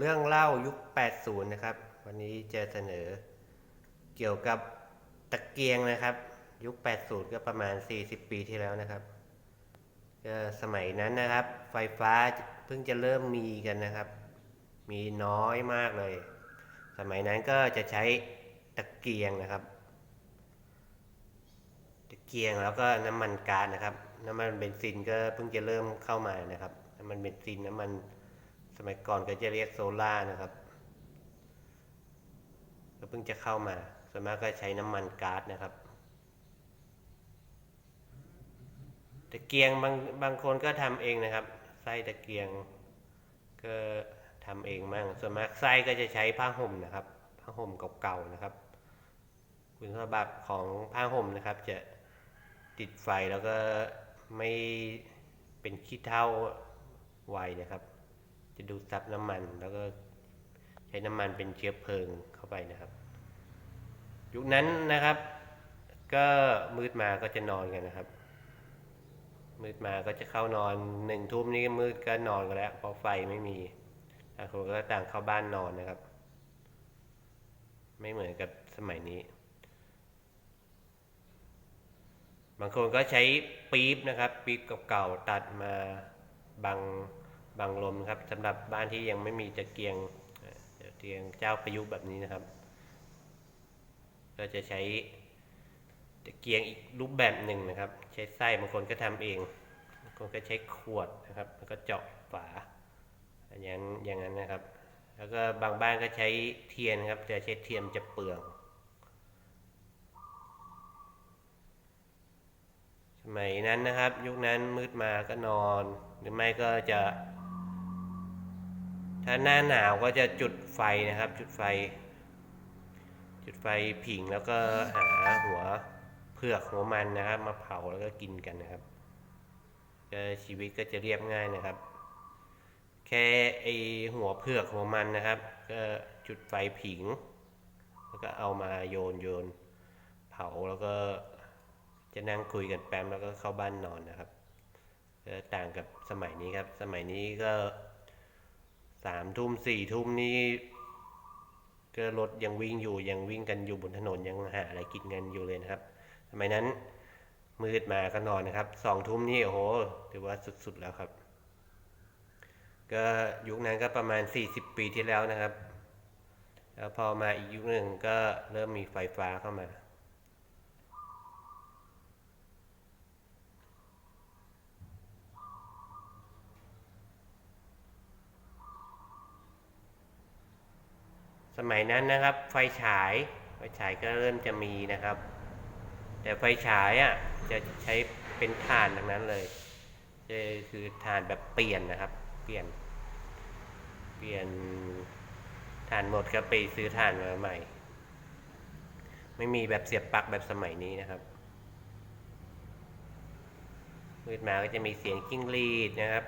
เรื่องเล่ายุค 80 นะครับ วันนี้จะเสนอเกี่ยวกับตะเกียงนะครับ ยุค 80 ก็ประมาณ 40 ปีที่แล้วนะครับก็สมัยนั้นนะครับ ไฟฟ้าเพิ่งจะเริ่มมีกันนะครับ มีน้อยมากเลย สมัยนั้นก็จะใช้ตะเกียงนะครับ ตะเกียงแล้วก็น้ำมันก๊าซนะครับ น้ำมันเบนซินก็เพิ่งจะเริ่มเข้ามานะครับ น้ำมันเบนซินน้ำมัน สมัยก่อนก็จะเรียกโซล่านะครับ ก็เพิ่งจะเข้ามา ส่วนมากก็ใช้น้ำมันก๊าซนะครับตะเกียงบางบางคนก็ทำเองนะครับ ไส้ตะเกียงก็ทำเองมั่ง ส่วนมากไส้ก็จะใช้ผ้าห่มนะครับ ผ้าห่มเก่าๆนะครับ คุณสมบัติของผ้าห่มนะครับ จะติดไฟแล้วก็ไม่เป็นขี้เถ้าไวนะครับ จะดูดซับน้ำมันแล้วก็ใช้น้ำมันเป็นเชื้อเพลิงเข้าไปนะครับ ยุคนั้นนะครับ ก็มืดมาก็จะนอนกันนะครับ มืดมาก็จะเข้านอนหนึ่งทุ่มนี่มืดก็นอนกันแล้วเพราะไฟไม่มีต่างคนก็ต่างเข้าบ้านนอนนะครับ ไม่เหมือนกับสมัยนี้ บางคนก็ใช้ปี๊บนะครับ ปี๊บเก่าๆตัดมาบัง บังลมครับสำหรับบ้านที่ยังไม่มีตะเกียงเตะเกียงเจ้าพายุแบบนี้นะครับ ก็จะใช้ตะเกียงอีกรูปแบบหนึ่งนะครับ ใช้ไส้บางคนก็ทำเองบางคนก็ใช้ขวดนะครับ แล้วก็เจาะฝาอย่างนั้นอย่างนั้นนะครับ แล้วก็บางบ้านก็ใช้เทียนครับแต่ใช้เทียนจะเปลืองสมัยนั้นนะครับ ยุคนั้นมืดมาก็นอน หรือไม่ก็จะ ถ้าหน้าหนาวก็จะจุดไฟนะครับ จุดไฟ จุดไฟผิงแล้วก็หาหัวเผือกหัวมันนะครับ มาเผาแล้วก็กินกันนะครับก็ชีวิตก็จะเรียบง่ายนะครับ แค่ไอหัวเผือกหัวมันนะครับ ก็จุดไฟผิง แล้วก็เอามาโยนโยนเผาแล้วก็จะนั่งคุยกันแป๊บแล้วก็เข้าบ้านนอนนะครับก็ต่างกับสมัยนี้ครับ สมัยนี้ก็ สามทุ่มสี่ทุ่มนี่ก็รถยังวิ่งอยู่ยังวิ่งกันอยู่บนถนนยังหาอะไรกินกันอยู่เลยนะครับสมัยนั้นมืดมาก็นอนนะครับสองทุ่มนี่โอ้โหถือว่าสุดๆแล้วครับ ก็ยุคนั้นก็ประมาณ 40 ปีที่แล้วนะครับ แล้วพอมาอีกยุคหนึ่งก็เริ่มมีไฟฟ้าเข้ามา สมัยนั้นนะครับ ไฟฉายไฟฉายก็เริ่มจะมีนะครับ แต่ไฟฉายอะจะใช้เป็นถ่านทั้งนั้นเลยจะคือถ่านแบบเปลี่ยนนะครับ เปลี่ยน เปลี่ยนถ่านหมดก็ไปซื้อถ่านมาใหม่ ไม่มีแบบเสียบปลั๊กแบบสมัยนี้นะครับมืดมาก็จะมีเสียงจิ้งรีดนะครับ